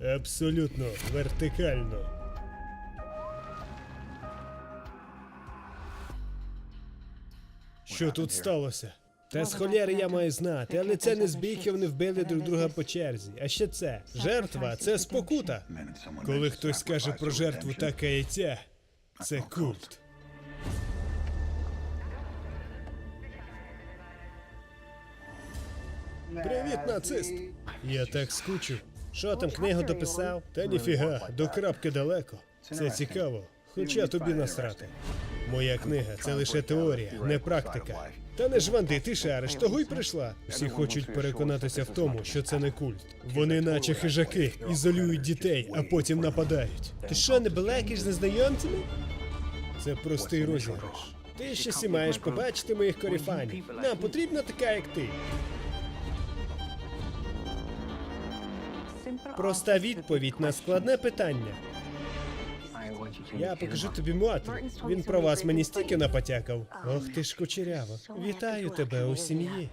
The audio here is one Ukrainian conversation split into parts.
Абсолютно вертикально. Що тут сталося? Та з холєри я маю знати, але це не збіг, вони вбили друг друга по черзі. А ще це жертва, це спокута. Коли хтось скаже про жертву та каяття, це культ. Привіт, нацист! Я так скучив. Що там книгу дописав? Та ніфіга, до крапки далеко. Це цікаво, хоча тобі насрати. Моя книга це лише теорія, не практика. Та не жванди, ти шариш, того й прийшла. Всі хочуть переконатися в тому, що це не культ. Вони, наче хижаки, ізолюють дітей, а потім нападають. Ти що, не балакаєш з незнайомцями? Це простий розіграш. Ти ще сі маєш побачити моїх коріфанів. Нам потрібна така, як ти. Проста відповідь на складне питання. Я покажу тобі Муатрі. Він про вас мені стільки напотякав. Ох ти ж кучерява. Вітаю тебе у сім'ї.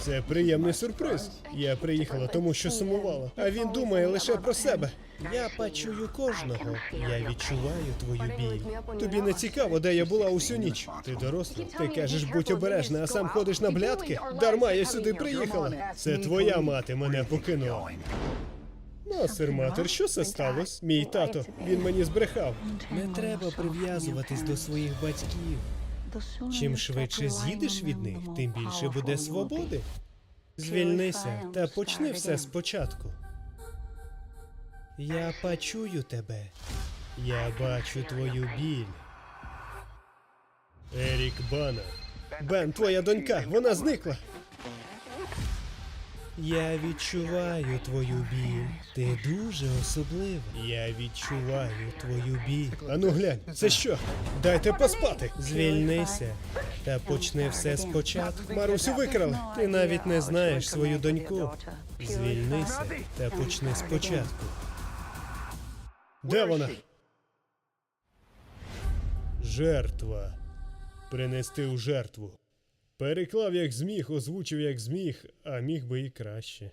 Це приємний сюрприз. Я приїхала тому, що сумувала. А він думає лише про себе. Я пачую кожного. Я відчуваю твою біль. Тобі не цікаво, де я була усю ніч. Ти доросла. Ти кажеш, будь обережна, а сам ходиш на блядки? Дарма я сюди приїхала. Це твоя мати мене покинула. Насер матер, що це сталося? Мій тато, він мені збрехав. Не треба прив'язуватись до своїх батьків. Чим швидше з'їдеш від них, тим більше буде свободи. Звільнися та почни все спочатку. Я почую тебе. Я бачу твою біль. Ерік Бана. Бен, твоя донька, вона зникла. Я відчуваю твою біль. Ти дуже особлива. Я відчуваю твою біль. Ану глянь, це що? Дайте поспати. Звільнися та почни все спочатку. Марусю викрали. Ти навіть не знаєш свою доньку. Звільнися та почни спочатку. Де вона? Жертва. Принести у жертву. Переклав як зміг, озвучив як зміг, а міг би і краще.